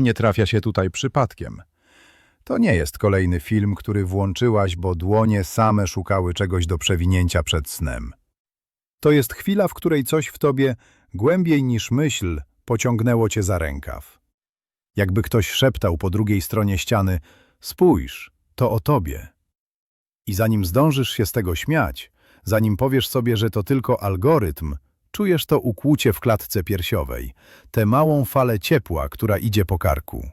nie trafia się tutaj przypadkiem. To nie jest kolejny film, który włączyłaś, bo dłonie same szukały czegoś do przewinięcia przed snem. To jest chwila, w której coś w tobie, głębiej niż myśl, pociągnęło cię za rękaw. Jakby ktoś szeptał po drugiej stronie ściany, spójrz, to o tobie. I zanim zdążysz się z tego śmiać, zanim powiesz sobie, że to tylko algorytm, czujesz to ukłucie w klatce piersiowej, tę małą falę ciepła, która idzie po karku.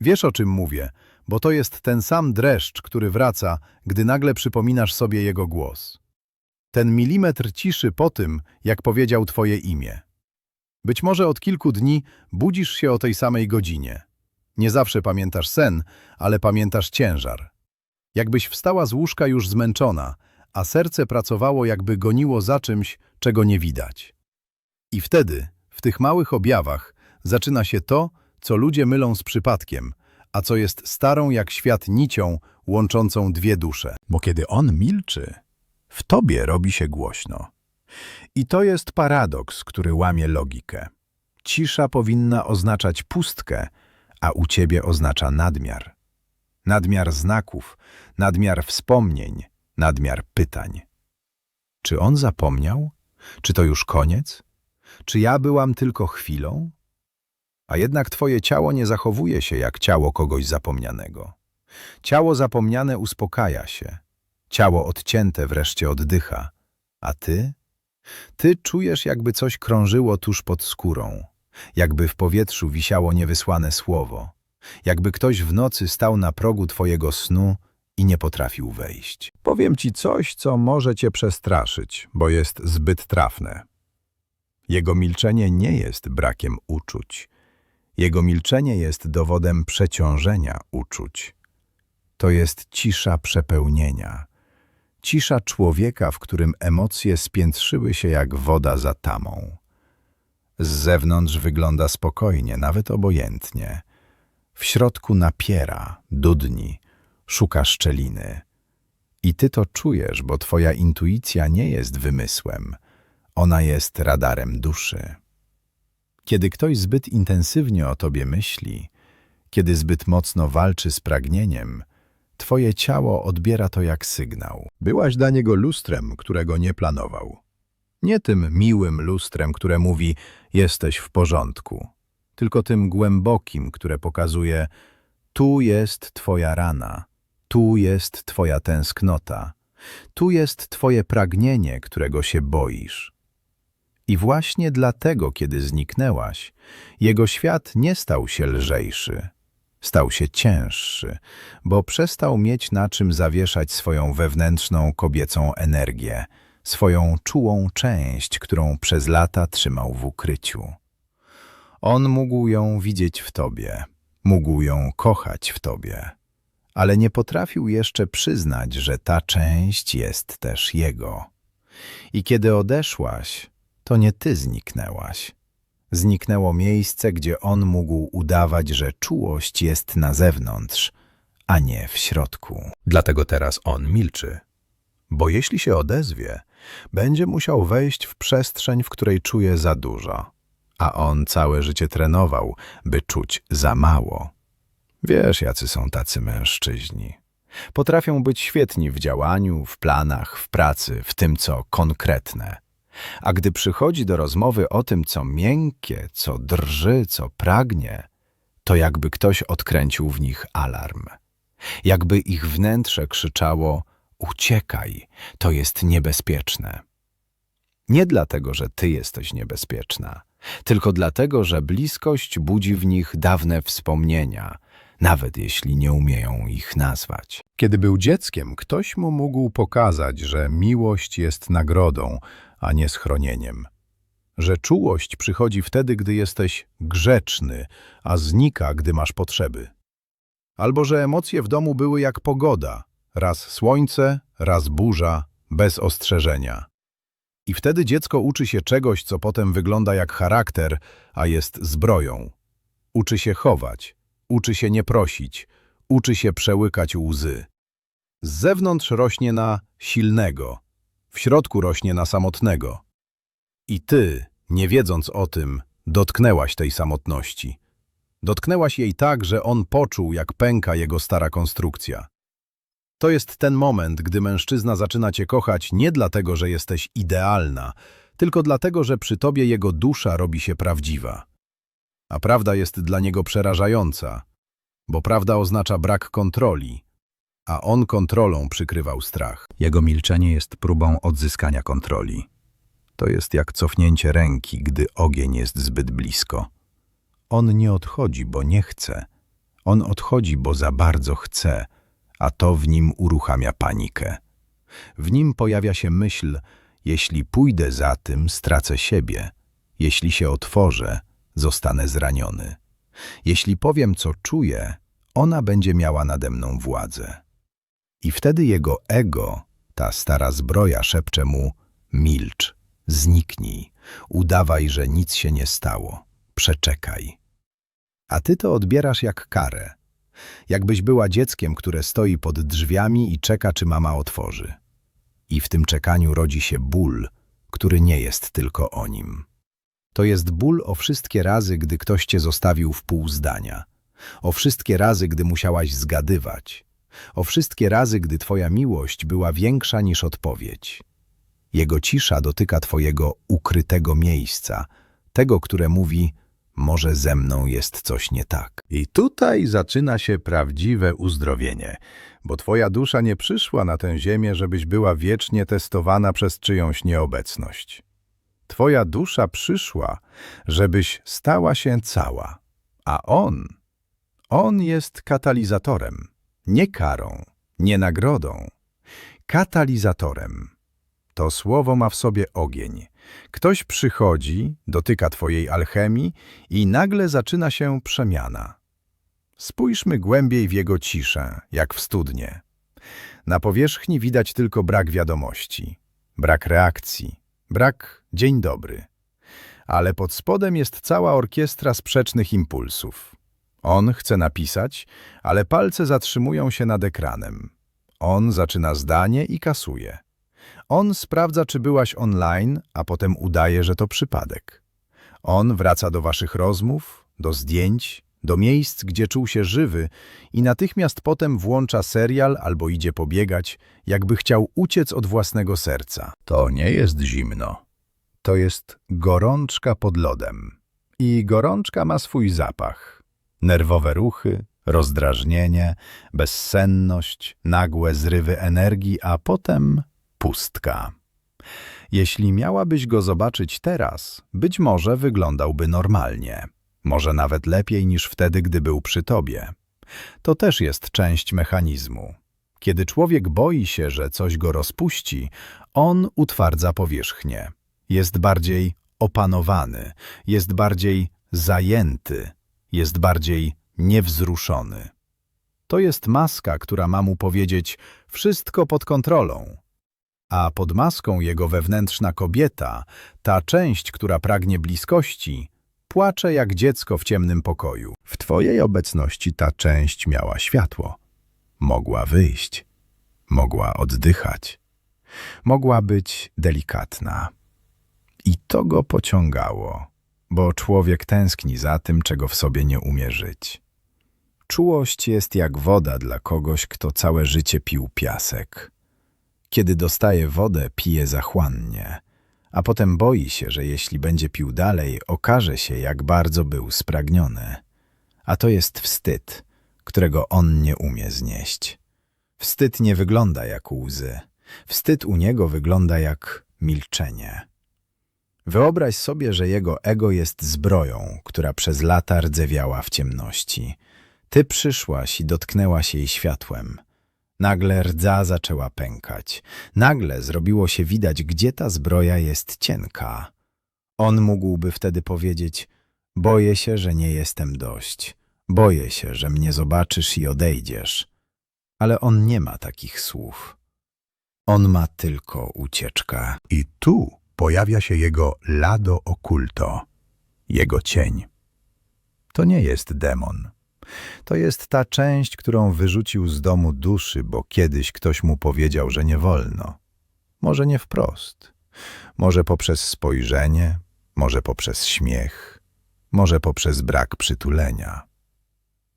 Wiesz o czym mówię, bo to jest ten sam dreszcz, który wraca, gdy nagle przypominasz sobie jego głos. Ten milimetr ciszy po tym, jak powiedział twoje imię. Być może od kilku dni budzisz się o tej samej godzinie. Nie zawsze pamiętasz sen, ale pamiętasz ciężar. Jakbyś wstała z łóżka już zmęczona, a serce pracowało jakby goniło za czymś, czego nie widać. I wtedy, w tych małych objawach, zaczyna się to, co ludzie mylą z przypadkiem, a co jest starą jak świat nicią łączącą dwie dusze. Bo kiedy on milczy, w tobie robi się głośno. I to jest paradoks, który łamie logikę. Cisza powinna oznaczać pustkę, a u ciebie oznacza nadmiar. Nadmiar znaków, nadmiar wspomnień, nadmiar pytań. Czy on zapomniał? Czy to już koniec? Czy ja byłam tylko chwilą? A jednak twoje ciało nie zachowuje się jak ciało kogoś zapomnianego. Ciało zapomniane uspokaja się. Ciało odcięte wreszcie oddycha. A ty? Ty czujesz, jakby coś krążyło tuż pod skórą. Jakby w powietrzu wisiało niewysłane słowo. Jakby ktoś w nocy stał na progu twojego snu i nie potrafił wejść. Powiem ci coś, co może cię przestraszyć, bo jest zbyt trafne. Jego milczenie nie jest brakiem uczuć. Jego milczenie jest dowodem przeciążenia uczuć. To jest cisza przepełnienia. Cisza człowieka, w którym emocje spiętrzyły się jak woda za tamą. Z zewnątrz wygląda spokojnie, nawet obojętnie. W środku napiera, dudni, szuka szczeliny. I ty to czujesz, bo twoja intuicja nie jest wymysłem. Ona jest radarem duszy. Kiedy ktoś zbyt intensywnie o tobie myśli, kiedy zbyt mocno walczy z pragnieniem, twoje ciało odbiera to jak sygnał. Byłaś dla niego lustrem, którego nie planował. Nie tym miłym lustrem, które mówi jesteś w porządku, tylko tym głębokim, które pokazuje tu jest twoja rana, tu jest twoja tęsknota, tu jest twoje pragnienie, którego się boisz. I właśnie dlatego, kiedy zniknęłaś, jego świat nie stał się lżejszy, stał się cięższy, bo przestał mieć na czym zawieszać swoją wewnętrzną kobiecą energię, swoją czułą część, którą przez lata trzymał w ukryciu. On mógł ją widzieć w tobie, mógł ją kochać w tobie, ale nie potrafił jeszcze przyznać, że ta część jest też jego. I kiedy odeszłaś, to nie ty zniknęłaś. Zniknęło miejsce, gdzie on mógł udawać, że czułość jest na zewnątrz, a nie w środku. Dlatego teraz on milczy. Bo jeśli się odezwie, będzie musiał wejść w przestrzeń, w której czuje za dużo, a on całe życie trenował, by czuć za mało. Wiesz, jacy są tacy mężczyźni. Potrafią być świetni w działaniu, w planach, w pracy, w tym, co konkretne. A gdy przychodzi do rozmowy o tym, co miękkie, co drży, co pragnie, to jakby ktoś odkręcił w nich alarm. Jakby ich wnętrze krzyczało uciekaj, to jest niebezpieczne. Nie dlatego, że ty jesteś niebezpieczna, tylko dlatego, że bliskość budzi w nich dawne wspomnienia, nawet jeśli nie umieją ich nazwać. Kiedy był dzieckiem, ktoś mu mógł pokazać, że miłość jest nagrodą, a nie schronieniem. Że czułość przychodzi wtedy, gdy jesteś grzeczny, a znika, gdy masz potrzeby. Albo że emocje w domu były jak pogoda, raz słońce, raz burza, bez ostrzeżenia. I wtedy dziecko uczy się czegoś, co potem wygląda jak charakter, a jest zbroją. Uczy się chować, uczy się nie prosić, uczy się przełykać łzy. Z zewnątrz rośnie na silnego, w środku rośnie na samotnego. I ty, nie wiedząc o tym, dotknęłaś tej samotności. Dotknęłaś jej tak, że on poczuł, jak pęka jego stara konstrukcja. To jest ten moment, gdy mężczyzna zaczyna cię kochać nie dlatego, że jesteś idealna, tylko dlatego, że przy tobie jego dusza robi się prawdziwa. A prawda jest dla niego przerażająca, bo prawda oznacza brak kontroli, a on kontrolą przykrywał strach. Jego milczenie jest próbą odzyskania kontroli. To jest jak cofnięcie ręki, gdy ogień jest zbyt blisko. On nie odchodzi, bo nie chce. On odchodzi, bo za bardzo chce, a to w nim uruchamia panikę. W nim pojawia się myśl, jeśli pójdę za tym, stracę siebie. Jeśli się otworzę, zostanę zraniony. Jeśli powiem, co czuję, ona będzie miała nade mną władzę. I wtedy jego ego, ta stara zbroja, szepcze mu: milcz, zniknij, udawaj, że nic się nie stało, przeczekaj. A ty to odbierasz jak karę, jakbyś była dzieckiem, które stoi pod drzwiami i czeka, czy mama otworzy. I w tym czekaniu rodzi się ból, który nie jest tylko o nim. To jest ból o wszystkie razy, gdy ktoś cię zostawił w pół zdania, o wszystkie razy, gdy musiałaś zgadywać, o wszystkie razy, gdy twoja miłość była większa niż odpowiedź. Jego cisza dotyka twojego ukrytego miejsca, tego, które mówi, może ze mną jest coś nie tak. I tutaj zaczyna się prawdziwe uzdrowienie, bo twoja dusza nie przyszła na tę ziemię, żebyś była wiecznie testowana przez czyjąś nieobecność. Twoja dusza przyszła, żebyś stała się cała, a On, On jest katalizatorem, nie karą, nie nagrodą, katalizatorem. To słowo ma w sobie ogień. Ktoś przychodzi, dotyka twojej alchemii i nagle zaczyna się przemiana. Spójrzmy głębiej w jego ciszę, jak w studnie. Na powierzchni widać tylko brak wiadomości, brak reakcji, brak dzień dobry. Ale pod spodem jest cała orkiestra sprzecznych impulsów. On chce napisać, ale palce zatrzymują się nad ekranem. On zaczyna zdanie i kasuje. On sprawdza, czy byłaś online, a potem udaje, że to przypadek. On wraca do waszych rozmów, do zdjęć, do miejsc, gdzie czuł się żywy i natychmiast potem włącza serial albo idzie pobiegać, jakby chciał uciec od własnego serca. To nie jest zimno. To jest gorączka pod lodem. I gorączka ma swój zapach. Nerwowe ruchy, rozdrażnienie, bezsenność, nagłe zrywy energii, a potem pustka. Jeśli miałabyś go zobaczyć teraz, być może wyglądałby normalnie. Może nawet lepiej niż wtedy, gdy był przy tobie. To też jest część mechanizmu. Kiedy człowiek boi się, że coś go rozpuści, on utwardza powierzchnię. Jest bardziej opanowany, jest bardziej zajęty, jest bardziej niewzruszony. To jest maska, która ma mu powiedzieć wszystko pod kontrolą, a pod maską jego wewnętrzna kobieta, ta część, która pragnie bliskości, płacze jak dziecko w ciemnym pokoju. W twojej obecności ta część miała światło. Mogła wyjść, mogła oddychać, mogła być delikatna. I to go pociągało, bo człowiek tęskni za tym, czego w sobie nie umie żyć. Czułość jest jak woda dla kogoś, kto całe życie pił piasek. Kiedy dostaje wodę, pije zachłannie, a potem boi się, że jeśli będzie pił dalej, okaże się, jak bardzo był spragniony. A to jest wstyd, którego on nie umie znieść. Wstyd nie wygląda jak łzy. Wstyd u niego wygląda jak milczenie. Wyobraź sobie, że jego ego jest zbroją, która przez lata rdzewiała w ciemności. Ty przyszłaś i dotknęłaś jej światłem. Nagle rdza zaczęła pękać. Nagle zrobiło się widać, gdzie ta zbroja jest cienka. On mógłby wtedy powiedzieć, boję się, że nie jestem dość. Boję się, że mnie zobaczysz i odejdziesz. Ale on nie ma takich słów. On ma tylko ucieczkę. I tu pojawia się jego lado occulto, jego cień. To nie jest demon. To jest ta część, którą wyrzucił z domu duszy, bo kiedyś ktoś mu powiedział, że nie wolno. Może nie wprost. Może poprzez spojrzenie, może poprzez śmiech, może poprzez brak przytulenia.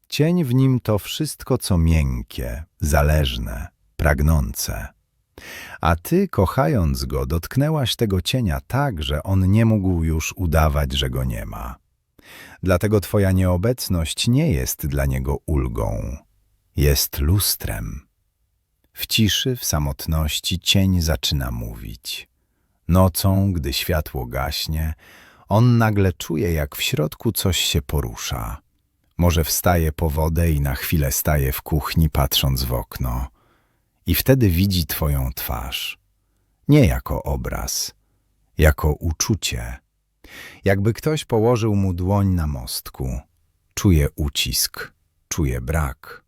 Cień w nim to wszystko, co miękkie, zależne, pragnące. A ty, kochając go, dotknęłaś tego cienia tak, że on nie mógł już udawać, że go nie ma. Dlatego twoja nieobecność nie jest dla niego ulgą, jest lustrem. W ciszy, w samotności cień zaczyna mówić. Nocą, gdy światło gaśnie, on nagle czuje, jak w środku coś się porusza. Może wstaje po wodę i na chwilę staje w kuchni, patrząc w okno. I wtedy widzi twoją twarz. Nie jako obraz, jako uczucie. Jakby ktoś położył mu dłoń na mostku. Czuje ucisk, czuje brak.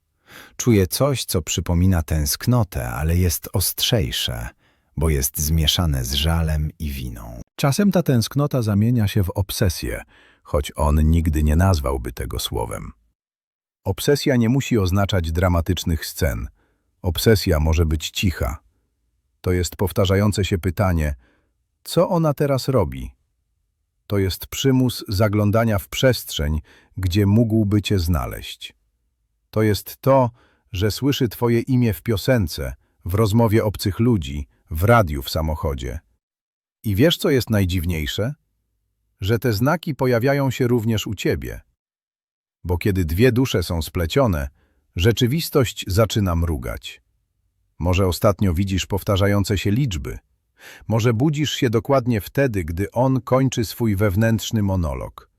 Czuje coś, co przypomina tęsknotę, ale jest ostrzejsze, bo jest zmieszane z żalem i winą. Czasem ta tęsknota zamienia się w obsesję, choć on nigdy nie nazwałby tego słowem. Obsesja nie musi oznaczać dramatycznych scen. Obsesja może być cicha. To jest powtarzające się pytanie, co ona teraz robi? To jest przymus zaglądania w przestrzeń, gdzie mógłby cię znaleźć. To jest to, że słyszy twoje imię w piosence, w rozmowie obcych ludzi, w radiu w samochodzie. I wiesz, co jest najdziwniejsze? Że te znaki pojawiają się również u ciebie. Bo kiedy dwie dusze są splecione, rzeczywistość zaczyna mrugać. Może ostatnio widzisz powtarzające się liczby. Może budzisz się dokładnie wtedy, gdy on kończy swój wewnętrzny monolog.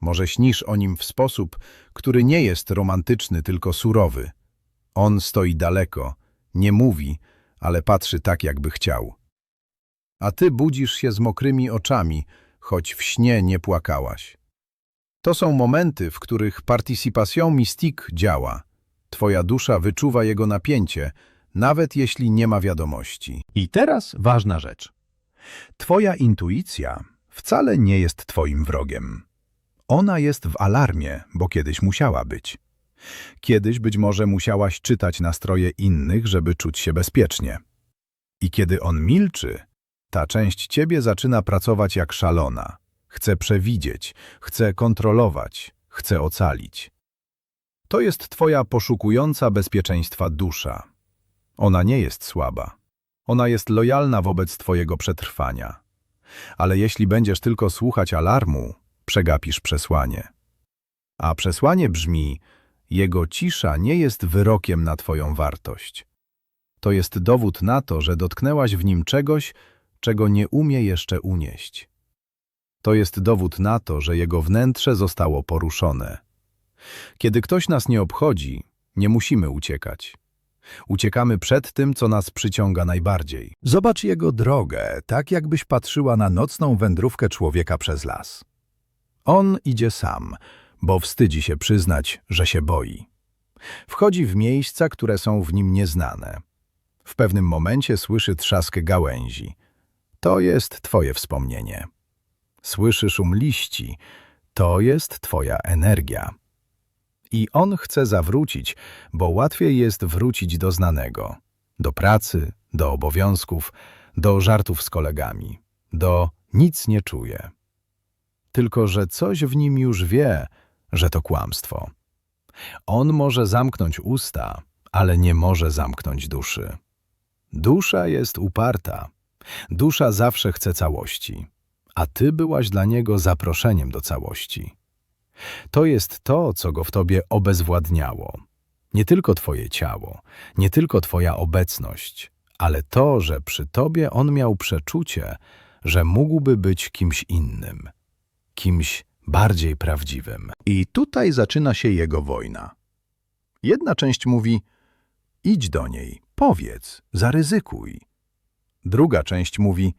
Może śnisz o nim w sposób, który nie jest romantyczny, tylko surowy. On stoi daleko, nie mówi, ale patrzy tak, jakby chciał. A ty budzisz się z mokrymi oczami, choć w śnie nie płakałaś. To są momenty, w których participation mystique działa. Twoja dusza wyczuwa jego napięcie, nawet jeśli nie ma wiadomości. I teraz ważna rzecz. Twoja intuicja wcale nie jest twoim wrogiem. Ona jest w alarmie, bo kiedyś musiała być. Kiedyś być może musiałaś czytać nastroje innych, żeby czuć się bezpiecznie. I kiedy on milczy, ta część ciebie zaczyna pracować jak szalona. Chce przewidzieć, chce kontrolować, chce ocalić. To jest twoja poszukująca bezpieczeństwa dusza. Ona nie jest słaba. Ona jest lojalna wobec twojego przetrwania. Ale jeśli będziesz tylko słuchać alarmu, przegapisz przesłanie. A przesłanie brzmi, jego cisza nie jest wyrokiem na twoją wartość. To jest dowód na to, że dotknęłaś w nim czegoś, czego nie umie jeszcze unieść. To jest dowód na to, że jego wnętrze zostało poruszone. Kiedy ktoś nas nie obchodzi, nie musimy uciekać. Uciekamy przed tym, co nas przyciąga najbardziej. Zobacz jego drogę, tak jakbyś patrzyła na nocną wędrówkę człowieka przez las. On idzie sam, bo wstydzi się przyznać, że się boi. Wchodzi w miejsca, które są w nim nieznane. W pewnym momencie słyszy trzask gałęzi. To jest twoje wspomnienie. Słyszy szum liści. To jest twoja energia. I on chce zawrócić, bo łatwiej jest wrócić do znanego. Do pracy, do obowiązków, do żartów z kolegami, do nic nie czuje. Tylko, że coś w nim już wie, że to kłamstwo. On może zamknąć usta, ale nie może zamknąć duszy. Dusza jest uparta. Dusza zawsze chce całości, a ty byłaś dla niego zaproszeniem do całości. To jest to, co go w tobie obezwładniało. Nie tylko twoje ciało, nie tylko twoja obecność, ale to, że przy tobie on miał przeczucie, że mógłby być kimś innym, kimś bardziej prawdziwym. I tutaj zaczyna się jego wojna. Jedna część mówi: idź do niej, powiedz, zaryzykuj. Druga część mówi: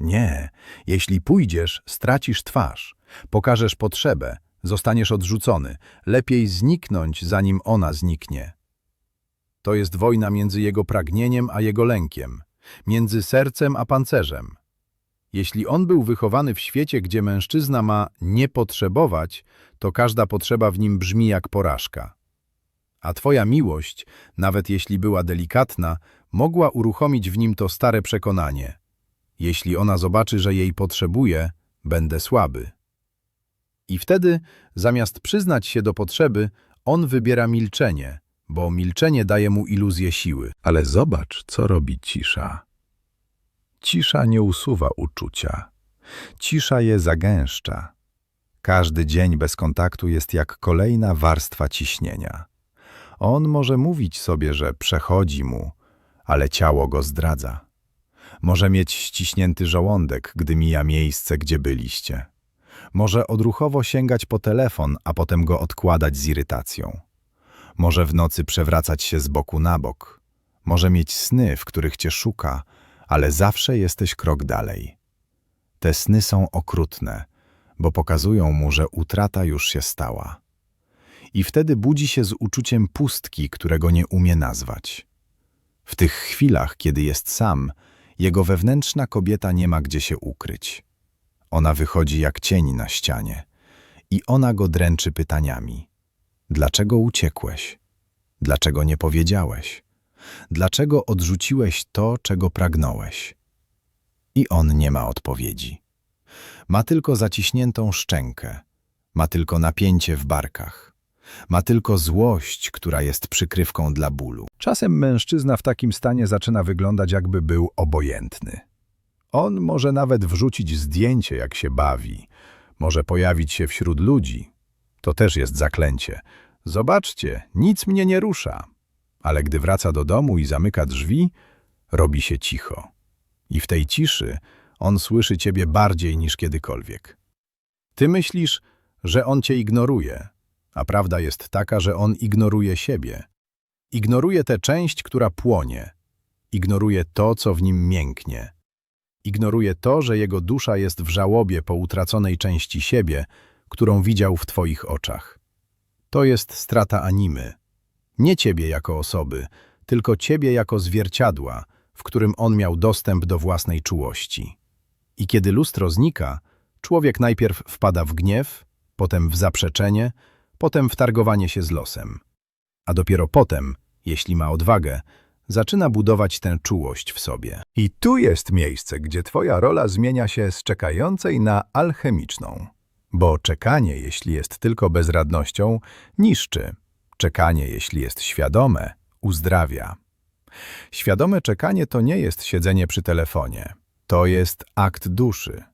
nie, jeśli pójdziesz, stracisz twarz, pokażesz potrzebę, zostaniesz odrzucony, lepiej zniknąć, zanim ona zniknie. To jest wojna między jego pragnieniem a jego lękiem, między sercem a pancerzem. Jeśli on był wychowany w świecie, gdzie mężczyzna ma nie potrzebować, to każda potrzeba w nim brzmi jak porażka. A twoja miłość, nawet jeśli była delikatna, mogła uruchomić w nim to stare przekonanie. Jeśli ona zobaczy, że jej potrzebuje, będę słaby. I wtedy, zamiast przyznać się do potrzeby, On wybiera milczenie, bo milczenie daje mu iluzję siły. Ale zobacz, co robi cisza. Cisza nie usuwa uczucia. Cisza je zagęszcza. Każdy dzień bez kontaktu jest jak kolejna warstwa ciśnienia. On może mówić sobie, że przechodzi mu, ale ciało go zdradza. Może mieć ściśnięty żołądek, gdy mija miejsce, gdzie byliście. Może odruchowo sięgać po telefon, a potem go odkładać z irytacją. Może w nocy przewracać się z boku na bok. Może mieć sny, w których cię szuka, ale zawsze jesteś krok dalej. Te sny są okrutne, bo pokazują mu, że utrata już się stała. I wtedy budzi się z uczuciem pustki, którego nie umie nazwać. W tych chwilach, kiedy jest sam, jego wewnętrzna kobieta nie ma gdzie się ukryć. Ona wychodzi jak cień na ścianie i ona go dręczy pytaniami. Dlaczego uciekłeś? Dlaczego nie powiedziałeś? Dlaczego odrzuciłeś to, czego pragnąłeś? I on nie ma odpowiedzi. Ma tylko zaciśniętą szczękę, ma tylko napięcie w barkach, ma tylko złość, która jest przykrywką dla bólu. Czasem mężczyzna w takim stanie zaczyna wyglądać, jakby był obojętny. On może nawet wrzucić zdjęcie, jak się bawi, może pojawić się wśród ludzi. To też jest zaklęcie. Zobaczcie, nic mnie nie rusza. Ale gdy wraca do domu i zamyka drzwi, robi się cicho. I w tej ciszy on słyszy ciebie bardziej niż kiedykolwiek. Ty myślisz, że on cię ignoruje, a prawda jest taka, że on ignoruje siebie. Ignoruje tę część, która płonie. Ignoruje to, co w nim mięknie. Ignoruje to, że jego dusza jest w żałobie po utraconej części siebie, którą widział w twoich oczach. To jest strata animy. Nie ciebie jako osoby, tylko ciebie jako zwierciadła, w którym on miał dostęp do własnej czułości. I kiedy lustro znika, człowiek najpierw wpada w gniew, potem w zaprzeczenie, potem w targowanie się z losem. A dopiero potem, jeśli ma odwagę, zaczyna budować tę czułość w sobie. I tu jest miejsce, gdzie twoja rola zmienia się z czekającej na alchemiczną. Bo czekanie, jeśli jest tylko bezradnością, niszczy. Czekanie, jeśli jest świadome, uzdrawia. Świadome czekanie to nie jest siedzenie przy telefonie. To jest akt duszy.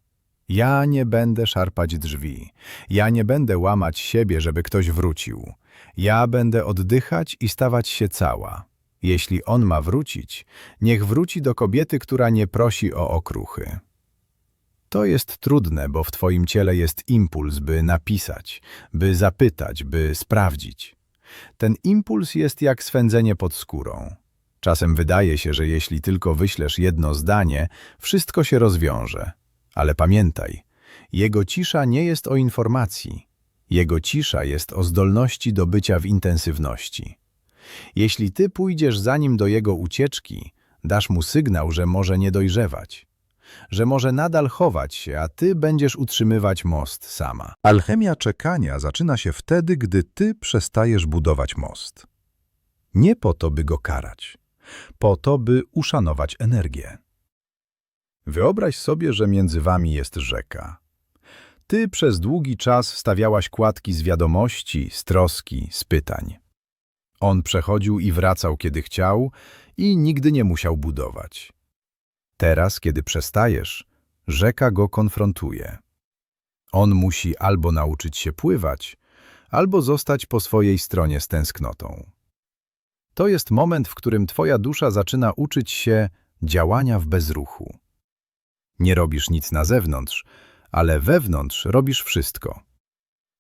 Ja nie będę szarpać drzwi. Ja nie będę łamać siebie, żeby ktoś wrócił. Ja będę oddychać i stawać się cała. Jeśli on ma wrócić, niech wróci do kobiety, która nie prosi o okruchy. To jest trudne, bo w twoim ciele jest impuls, by napisać, by zapytać, by sprawdzić. Ten impuls jest jak swędzenie pod skórą. Czasem wydaje się, że jeśli tylko wyślesz jedno zdanie, wszystko się rozwiąże. Ale pamiętaj, jego cisza nie jest o informacji. Jego cisza jest o zdolności do bycia w intensywności. Jeśli ty pójdziesz za nim do jego ucieczki, dasz mu sygnał, że może nie dojrzewać, że może nadal chować się, a ty będziesz utrzymywać most sama. Alchemia czekania zaczyna się wtedy, gdy ty przestajesz budować most. Nie po to, by go karać, po to, by uszanować energię. Wyobraź sobie, że między wami jest rzeka. Ty przez długi czas stawiałaś kładki z wiadomości, z troski, z pytań. On przechodził i wracał, kiedy chciał i nigdy nie musiał budować. Teraz, kiedy przestajesz, rzeka go konfrontuje. On musi albo nauczyć się pływać, albo zostać po swojej stronie z tęsknotą. To jest moment, w którym twoja dusza zaczyna uczyć się działania w bezruchu. Nie robisz nic na zewnątrz, ale wewnątrz robisz wszystko.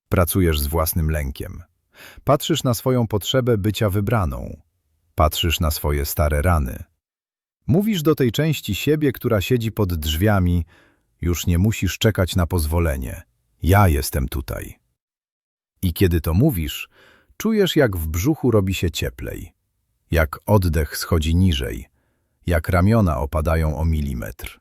Pracujesz z własnym lękiem. Patrzysz na swoją potrzebę bycia wybraną. Patrzysz na swoje stare rany. Mówisz do tej części siebie, która siedzi pod drzwiami, już nie musisz czekać na pozwolenie. Ja jestem tutaj. I kiedy to mówisz, czujesz, jak w brzuchu robi się cieplej, jak oddech schodzi niżej, jak ramiona opadają o milimetr.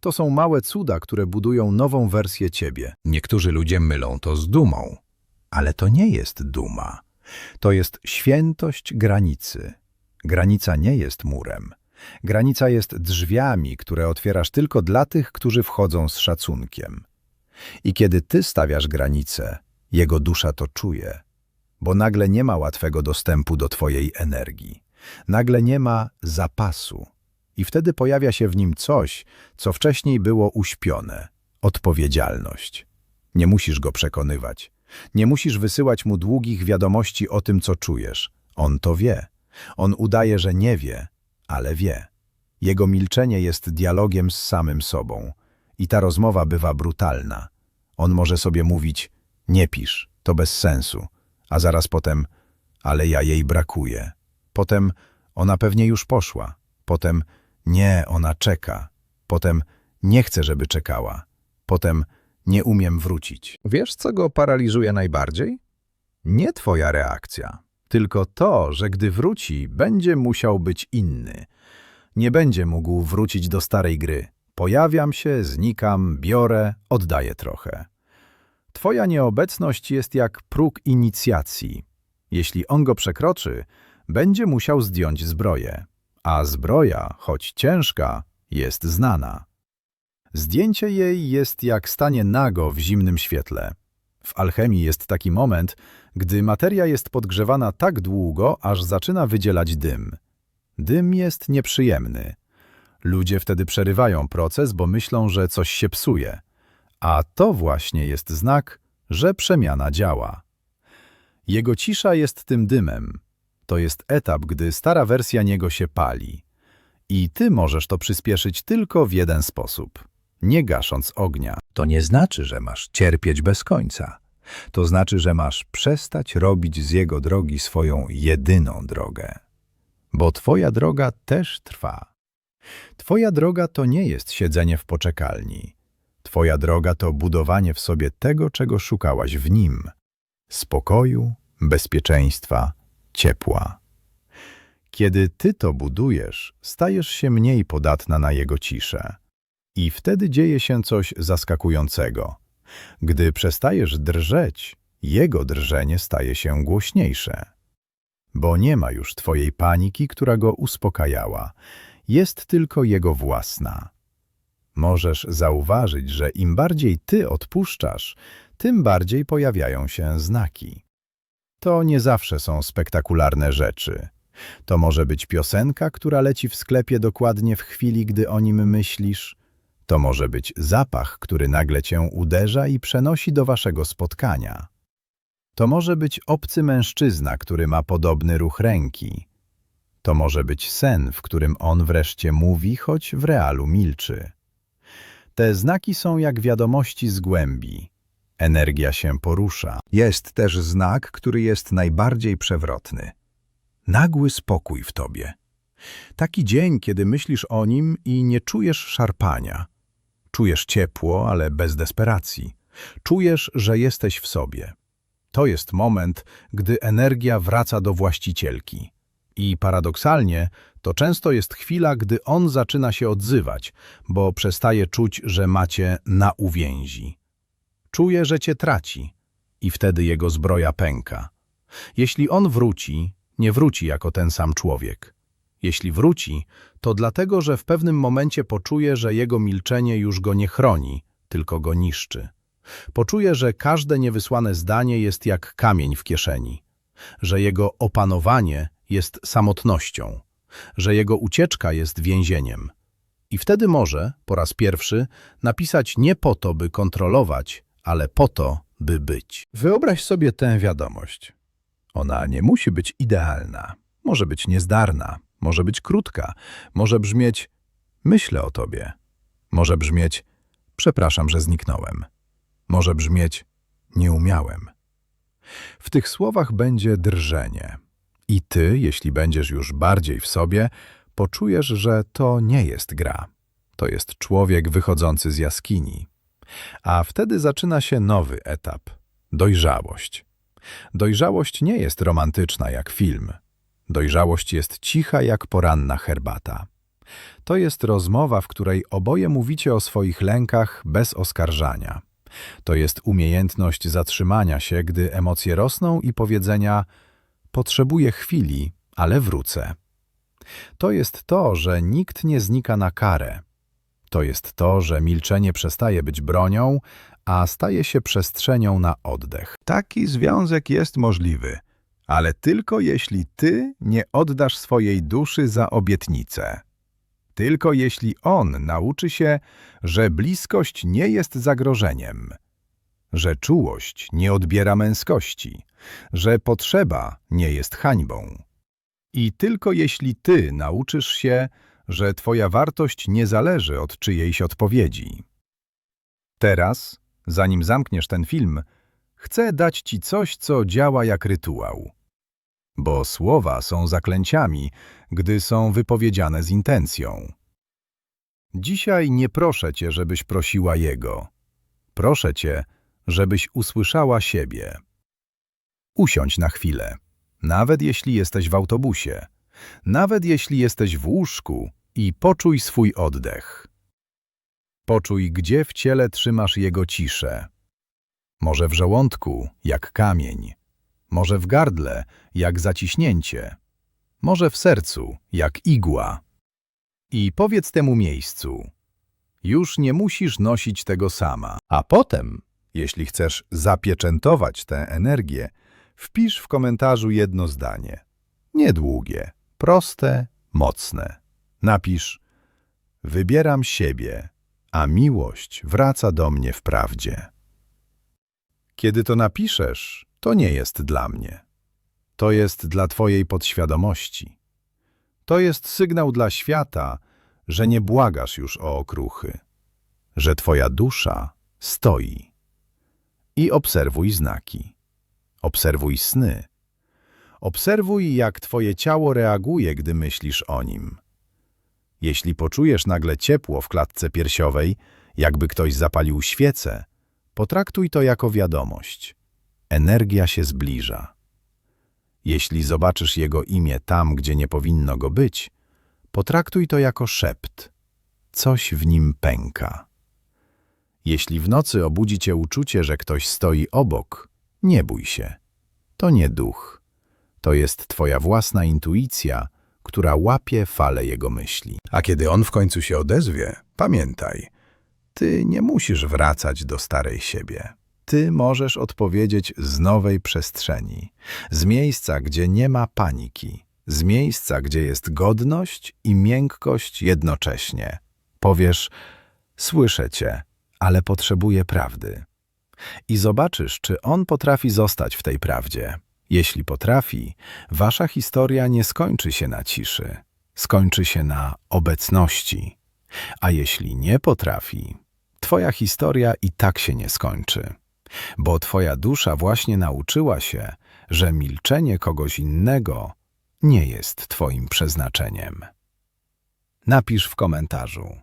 To są małe cuda, które budują nową wersję ciebie. Niektórzy ludzie mylą to z dumą. Ale to nie jest duma. To jest świętość granicy. Granica nie jest murem. Granica jest drzwiami, które otwierasz tylko dla tych, którzy wchodzą z szacunkiem. I kiedy ty stawiasz granicę, jego dusza to czuje, bo nagle nie ma łatwego dostępu do twojej energii. Nagle nie ma zapasu. I wtedy pojawia się w nim coś, co wcześniej było uśpione odpowiedzialność. Nie musisz go przekonywać. Nie musisz wysyłać mu długich wiadomości o tym, co czujesz. On to wie. On udaje, że nie wie, ale wie. Jego milczenie jest dialogiem z samym sobą. I ta rozmowa bywa brutalna. On może sobie mówić, nie pisz, to bez sensu. A zaraz potem, ale ja jej brakuje. Potem, ona pewnie już poszła. Potem, nie, ona czeka. Potem, nie chcę, żeby czekała. Potem, nie umiem wrócić. Wiesz, co go paraliżuje najbardziej? Nie twoja reakcja, tylko to, że gdy wróci, będzie musiał być inny. Nie będzie mógł wrócić do starej gry. Pojawiam się, znikam, biorę, oddaję trochę. Twoja nieobecność jest jak próg inicjacji. Jeśli on go przekroczy, będzie musiał zdjąć zbroję. A zbroja, choć ciężka, jest znana. Zdjęcie jej jest jak stanie nago w zimnym świetle. W alchemii jest taki moment, gdy materia jest podgrzewana tak długo, aż zaczyna wydzielać dym. Dym jest nieprzyjemny. Ludzie wtedy przerywają proces, bo myślą, że coś się psuje. A to właśnie jest znak, że przemiana działa. Jego cisza jest tym dymem. To jest etap, gdy stara wersja niego się pali. I ty możesz to przyspieszyć tylko w jeden sposób nie gasząc ognia. To nie znaczy, że masz cierpieć bez końca. To znaczy, że masz przestać robić z jego drogi swoją jedyną drogę. Bo twoja droga też trwa. Twoja droga to nie jest siedzenie w poczekalni. Twoja droga to budowanie w sobie tego, czego szukałaś w nim. Spokoju, bezpieczeństwa, ciepła. Kiedy ty to budujesz, stajesz się mniej podatna na jego ciszę. I wtedy dzieje się coś zaskakującego. Gdy przestajesz drżeć, jego drżenie staje się głośniejsze. Bo nie ma już twojej paniki, która go uspokajała. Jest tylko jego własna. Możesz zauważyć, że im bardziej ty odpuszczasz, tym bardziej pojawiają się znaki. To nie zawsze są spektakularne rzeczy. To może być piosenka, która leci w sklepie dokładnie w chwili, gdy o nim myślisz, to może być zapach, który nagle cię uderza i przenosi do waszego spotkania. To może być obcy mężczyzna, który ma podobny ruch ręki. To może być sen, w którym on wreszcie mówi, choć w realu milczy. Te znaki są jak wiadomości z głębi. Energia się porusza. Jest też znak, który jest najbardziej przewrotny. Nagły spokój w tobie. Taki dzień, kiedy myślisz o nim i nie czujesz szarpania. Czujesz ciepło, ale bez desperacji. Czujesz, że jesteś w sobie. To jest moment, gdy energia wraca do właścicielki. I paradoksalnie, to często jest chwila, gdy on zaczyna się odzywać, bo przestaje czuć, że macie na uwięzi. Czuje, że cię traci i wtedy jego zbroja pęka. Jeśli on wróci, nie wróci jako ten sam człowiek. Jeśli wróci, to dlatego, że w pewnym momencie poczuje, że jego milczenie już go nie chroni, tylko go niszczy. Poczuje, że każde niewysłane zdanie jest jak kamień w kieszeni, że jego opanowanie jest samotnością, że jego ucieczka jest więzieniem. I wtedy może, po raz pierwszy, napisać nie po to, by kontrolować, ale po to, by być. Wyobraź sobie tę wiadomość. Ona nie musi być idealna, może być niezdarna, może być krótka, może brzmieć myślę o tobie, może brzmieć przepraszam, że zniknąłem, może brzmieć nie umiałem. W tych słowach będzie drżenie. I ty, jeśli będziesz już bardziej w sobie, poczujesz, że to nie jest gra. To jest człowiek wychodzący z jaskini. A wtedy zaczyna się nowy etap dojrzałość. Dojrzałość nie jest romantyczna jak film. Dojrzałość jest cicha jak poranna herbata. To jest rozmowa, w której oboje mówicie o swoich lękach bez oskarżania. To jest umiejętność zatrzymania się, gdy emocje rosną i powiedzenia potrzebuję chwili, ale wrócę. To jest to, że nikt nie znika na karę. To jest to, że milczenie przestaje być bronią, a staje się przestrzenią na oddech. Taki związek jest możliwy ale tylko jeśli ty nie oddasz swojej duszy za obietnicę. Tylko jeśli on nauczy się, że bliskość nie jest zagrożeniem, że czułość nie odbiera męskości, że potrzeba nie jest hańbą. I tylko jeśli ty nauczysz się, że twoja wartość nie zależy od czyjejś odpowiedzi. Teraz, zanim zamkniesz ten film, chcę dać ci coś, co działa jak rytuał. Bo słowa są zaklęciami, gdy są wypowiedziane z intencją. Dzisiaj nie proszę cię, żebyś prosiła Jego. Proszę cię, żebyś usłyszała siebie. Usiądź na chwilę, nawet jeśli jesteś w autobusie, nawet jeśli jesteś w łóżku i poczuj swój oddech. Poczuj, gdzie w ciele trzymasz Jego ciszę. Może w żołądku, jak kamień, może w gardle, jak zaciśnięcie, może w sercu, jak igła. I powiedz temu miejscu, już nie musisz nosić tego sama. A potem, jeśli chcesz zapieczętować tę energię, wpisz w komentarzu jedno zdanie. Niedługie, proste, mocne. Napisz Wybieram siebie, a miłość wraca do mnie w prawdzie. Kiedy to napiszesz, to nie jest dla mnie. To jest dla twojej podświadomości. To jest sygnał dla świata, że nie błagasz już o okruchy, że twoja dusza stoi. I obserwuj znaki. Obserwuj sny. Obserwuj, jak twoje ciało reaguje, gdy myślisz o nim. Jeśli poczujesz nagle ciepło w klatce piersiowej, jakby ktoś zapalił świecę, potraktuj to jako wiadomość. Energia się zbliża. Jeśli zobaczysz jego imię tam, gdzie nie powinno go być, potraktuj to jako szept. Coś w nim pęka. Jeśli w nocy obudzi cię uczucie, że ktoś stoi obok, nie bój się. To nie duch. To jest twoja własna intuicja, która łapie fale jego myśli. A kiedy on w końcu się odezwie, pamiętaj, ty nie musisz wracać do starej siebie. Ty możesz odpowiedzieć z nowej przestrzeni, z miejsca, gdzie nie ma paniki, z miejsca, gdzie jest godność i miękkość jednocześnie. Powiesz, słyszę cię, ale potrzebuję prawdy. I zobaczysz, czy on potrafi zostać w tej prawdzie. Jeśli potrafi, wasza historia nie skończy się na ciszy, skończy się na obecności. A jeśli nie potrafi, twoja historia i tak się nie skończy. Bo twoja dusza właśnie nauczyła się, że milczenie kogoś innego nie jest twoim przeznaczeniem. Napisz w komentarzu.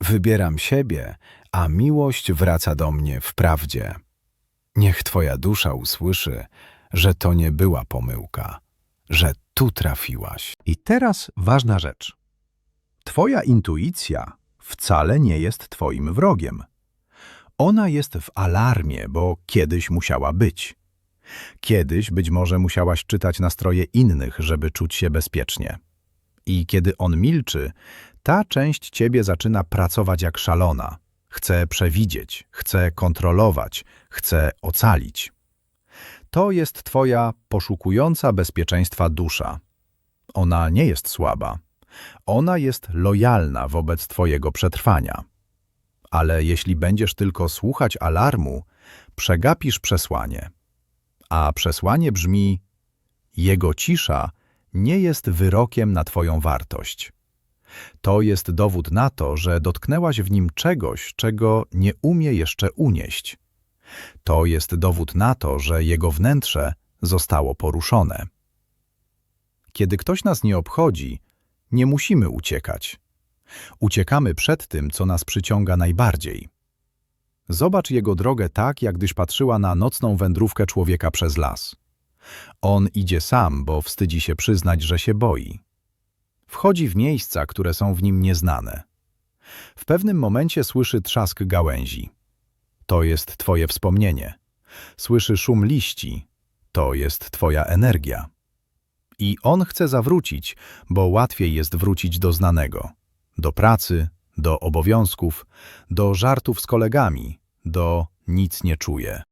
Wybieram siebie, a miłość wraca do mnie w prawdzie. Niech twoja dusza usłyszy, że to nie była pomyłka, że tu trafiłaś. I teraz ważna rzecz. Twoja intuicja wcale nie jest twoim wrogiem. Ona jest w alarmie, bo kiedyś musiała być. Kiedyś być może musiałaś czytać nastroje innych, żeby czuć się bezpiecznie. I kiedy on milczy, ta część ciebie zaczyna pracować jak szalona. Chce przewidzieć, chce kontrolować, chce ocalić. To jest twoja poszukująca bezpieczeństwa dusza. Ona nie jest słaba. Ona jest lojalna wobec twojego przetrwania. Ale jeśli będziesz tylko słuchać alarmu, przegapisz przesłanie. A przesłanie brzmi: Jego cisza nie jest wyrokiem na twoją wartość. To jest dowód na to, że dotknęłaś w nim czegoś, czego nie umie jeszcze unieść. To jest dowód na to, że jego wnętrze zostało poruszone. Kiedy ktoś nas nie obchodzi, nie musimy uciekać. Uciekamy przed tym, co nas przyciąga najbardziej. Zobacz jego drogę tak, jak gdyś patrzyła na nocną wędrówkę człowieka przez las. On idzie sam, bo wstydzi się przyznać, że się boi. Wchodzi w miejsca, które są w nim nieznane. W pewnym momencie słyszy trzask gałęzi. To jest twoje wspomnienie. Słyszy szum liści. To jest twoja energia. I on chce zawrócić, bo łatwiej jest wrócić do znanego. Do pracy, do obowiązków, do żartów z kolegami, do nic nie czuje.